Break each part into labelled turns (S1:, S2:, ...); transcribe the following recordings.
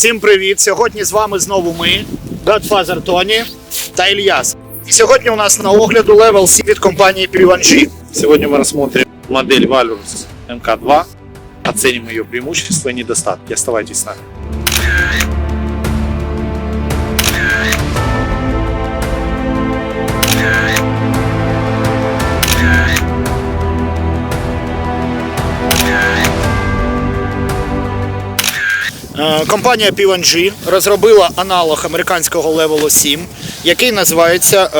S1: Всім привіт! Сьогодні з вами знову ми, Godfather Тоні та Ільяс. Сьогодні у нас на огляду Level C від компанії P1G.
S2: Сегодня мы рассмотрим модель Valorus MK2, оценим ее преимущества и недостатки. Оставайтесь с нами.
S1: Компанія P1G розробила аналог американського Level 7, який називається е,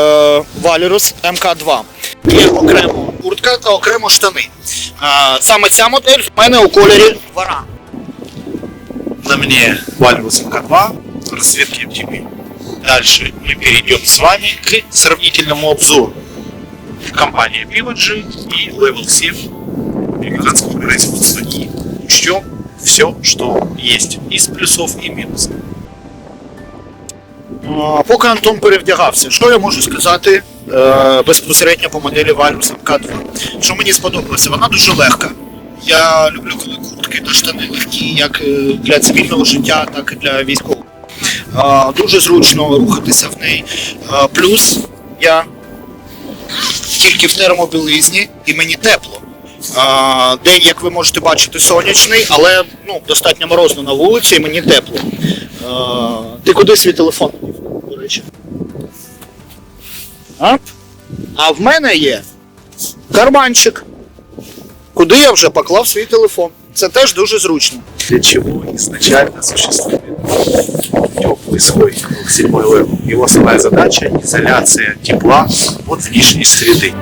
S1: Valorus MK2. Є окремо куртка та окремо штани. Е, Саме ця модель в мене у кольорі варан.
S2: На мне Valorus MK2, расцветки MTB. Дальше мы перейдем с вами к сравнительному обзору. Компания P1G и Level 7 американского производства. И учтем все, что есть из плюсов и минусов.
S1: Поки Антон перевдягався, що я можу сказати е, безпосередньо по моделі Valorus MK2? Що мені сподобалося? Вона дуже легка. Я люблю, коли куртки та штани легкі, як е, для цивільного життя, так і для військового. Дуже зручно рухатися в неї. Плюс я тільки в термобілизні і мені тепло. День, як ви можете бачити, сонячний, але ну, достатньо морозно на вулиці і мені тепло. Ти куди свій телефон? До речі. А? а в мене є карманчик, куди я вже поклав свій телефон. Це теж дуже зручно.
S2: Для чего изначально существует теплый слой 7 левел. Задача – изоляция тепла от внешней среды.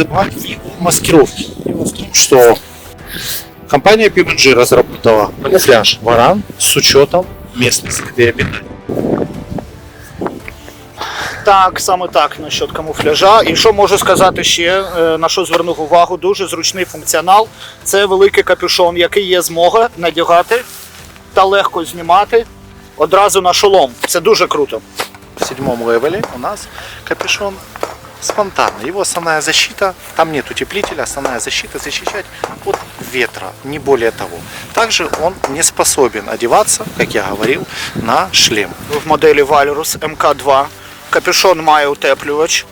S2: И о маскировке. Дело в том, что компания PMG разработала камуфляж варан с учетом местной среды обитания.
S1: Так, саме так насчет камуфляжа. І що можу сказати ще, е, на що звернув увагу, дуже зручний функціонал. Це великий капюшон, який є змога надягати та легко знімати одразу на шолом. Це дуже круто.
S2: В седьмом левеле у нас капюшон спонтанный. Его основная защита, там нет утеплителя, основная защита защищать от ветра, не более того. Также он не способен одеваться, как я говорил, на шлем.
S1: В моделі Valorus MK2 капюшон має утеплювач,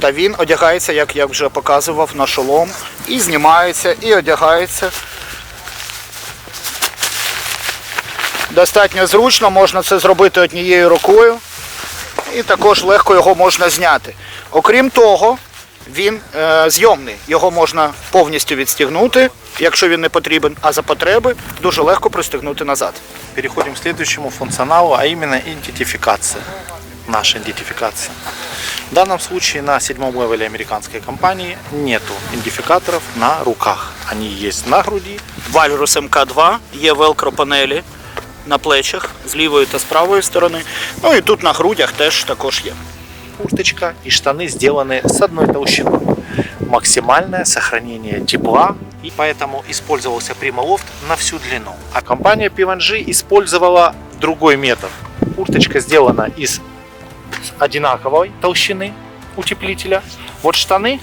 S1: та він одягається, як я вже показував, на шолом, і знімається, і одягається. Достатньо зручно, можна це зробити однією рукою. І також легко його можна зняти. Окрім того, він е, зйомний. Його можна повністю відстігнути, якщо він не потрібен, а за потреби дуже легко пристегнути назад.
S2: Переходим к следующему функционалу, а именно идентификация. Наша идентификация. В данном случае на седьмом левеле американской компании нету идентификаторов на руках. Они есть на груди,
S1: Valorus MK2, є велкро панелі на плечах з лівої та з правої сторони. Ну і тут на грудях теж також є.
S2: курточка и штаны сделаны с одной толщиной. Максимальное сохранение тепла, и поэтому использовался примолофт на всю длину. А компания P1G использовала другой метод. Курточка сделана из одинаковой толщины утеплителя. Вот штаны,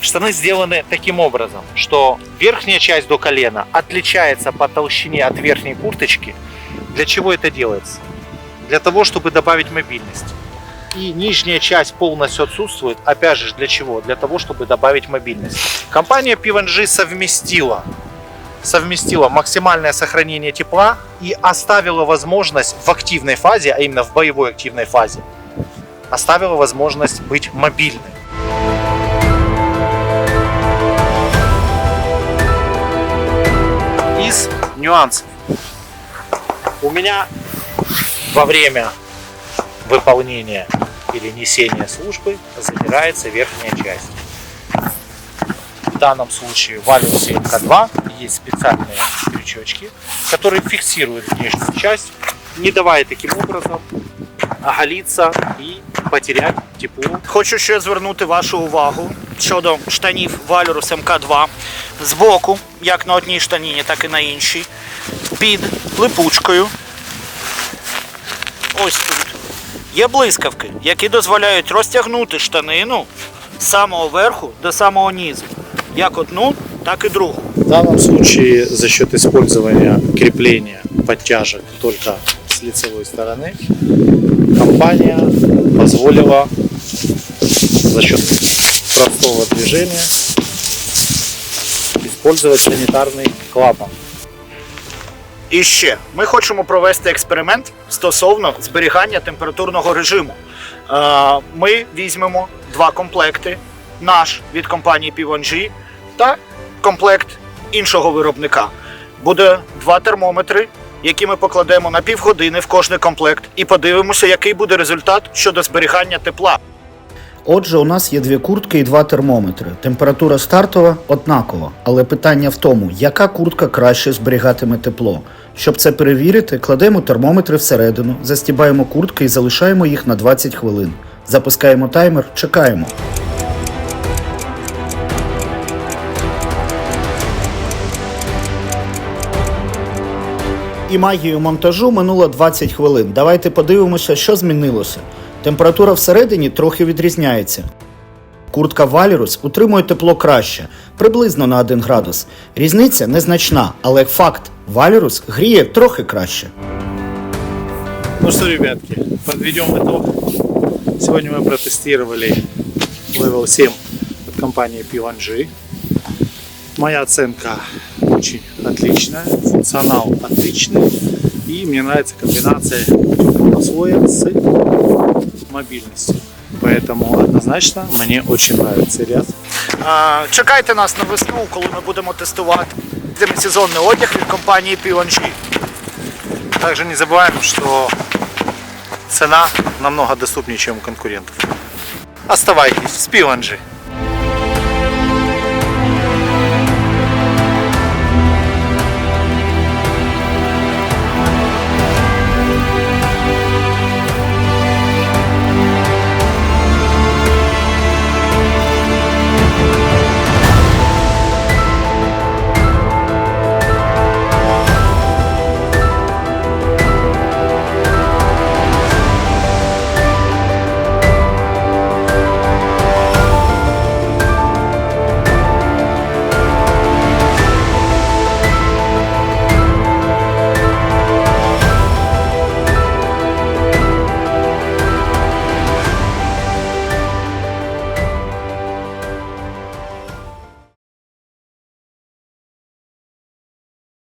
S2: штаны сделаны таким образом, что верхняя часть до колена отличается по толщине от верхней курточки. для чего это делается? Для того, чтобы добавить мобильность и нижняя часть полностью отсутствует. Опять же, для чего? Для того, чтобы добавить мобильность. Компания P1G совместила совместила максимальное сохранение тепла и оставила возможность в активной фазе, а именно в боевой активной фазе, оставила возможность быть мобильной. Из нюансов. У меня во время выполнения или несения службы забирается верхняя часть. В данном случае в Алиусе МК2 есть специальные крючочки, которые фиксируют внешнюю часть, не давая таким образом оголиться и потерять тепло.
S1: Хочу ще звернути вашу увагу щодо штанів Valorus MK2 збоку, як на одній штаніні, так і на іншій, під липучкою. Ось тут. Є блискавки, які дозволяють розтягнути штанину з самого верху до самого низу. Як одну, так і другу.
S2: В данном случае за счет использования крепления подтяжек только с лицевой стороны компания позволила за счет простого движения использовать санитарный клапан.
S1: І ще ми хочемо провести експеримент стосовно зберігання температурного режиму. Е, Ми візьмемо два комплекти: наш від компанії P1G та комплект іншого виробника. Буде два термометри, які ми покладемо на півгодини в кожний комплект, і подивимося, який буде результат щодо зберігання тепла.
S3: Отже, у нас є дві куртки і два термометри. Температура стартова однакова, але питання в тому, яка куртка краще зберігатиме тепло. Щоб це перевірити, кладемо термометри всередину, застібаємо куртки і залишаємо їх на 20 хвилин. Запускаємо таймер, чекаємо. І магією монтажу минуло 20 хвилин. Давайте подивимося, що змінилося. Температура всередині трохи відрізняється. Куртка Valirus утримує тепло краще, приблизно на 1 градус. Різниця незначна, але факт, Valirus гріє трохи краще.
S2: Ну что, ребятки, подведем итог. Сегодня мы протестировали Level 7 от компании P1G. Моя оценка очень отличная, функционал отличный. И мне нравится комбинация теплого слоя с мобильностью. Поэтому однозначно мне очень нравится ряд.
S1: Чекайте нас на весну, коли ми будемо тестувати демисезонний одяг від компанії P1G.
S2: Также не забываем, что цена намного доступнее, чем у конкурентов. Оставайтесь с P1G.